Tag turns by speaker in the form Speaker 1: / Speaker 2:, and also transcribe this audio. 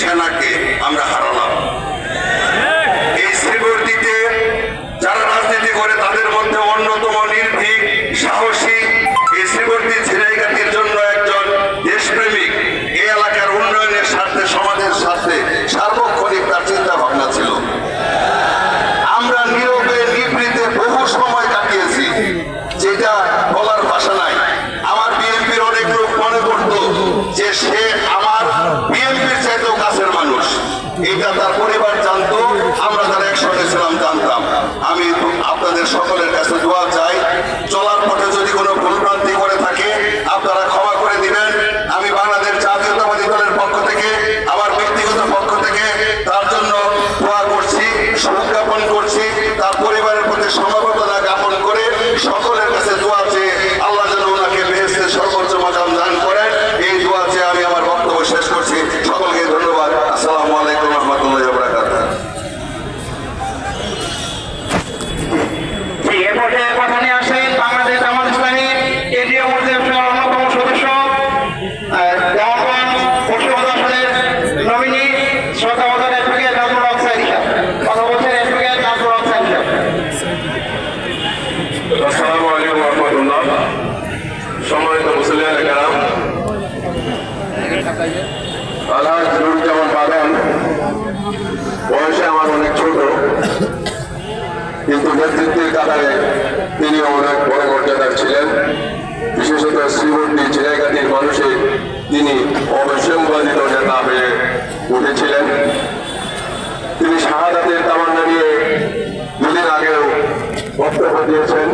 Speaker 1: সেনাকে আমরা হারালাম। এই শ্রীবর্তীতে যারা রাজনীতি করে, তাদের মধ্যে অন্যতম নির্ভীক, সাহসী এই শ্রীবর্তী ঝিনাইগাতির জন্য একজন দেশপ্রেমিক। এই এলাকার উন্নয়নের স্বার্থে, সমাজের স্বার্থে সার্বক্ষণিক তার চিন্তা ভাবনা ছিল। আমরা নীরবে নিবৃতে বহু সময় কাটিয়েছি। যেটা বলার ভাষা নাই। আমার বিএনপির অনেক লোক মনে করত যে সে আমার বিএনপির চাইতেও কাছের মানুষ এটা তার পরিবার জানতো, আমরা তারা একসঙ্গে ছিলাম, জানতাম। আমি আপনাদের সকলের কাছে দোয়া চাই, চলার পথে যদি কোনো ভুলভ্রান্তি করে থাকে, আপনারা ক্ষমা করে দিবেন। আমি বাংলাদেশ জাতীয়তাবাদী দলের পক্ষ থেকে, আমার ব্যক্তিগত পক্ষ থেকে তার জন্য দোয়া করছি সংজ্ঞাপন করছি।
Speaker 2: আলহাজ নুরুজ্জামান বাগান বয়সে আমার অনেক ছোট, কিন্তু নেতৃত্বের কাতারে তিনি অনেক বড় মর্যাদার ছিলেন। বিশেষত শ্রীমন্ত্রী চিরাইগাতির মানুষে তিনি অবশ্যম্বাদিত নেতা হয়ে উঠেছিলেন। তিনি শাহাদাতের তামান্না নিয়ে দুদিন আগেও বক্তব্য দিয়েছেন।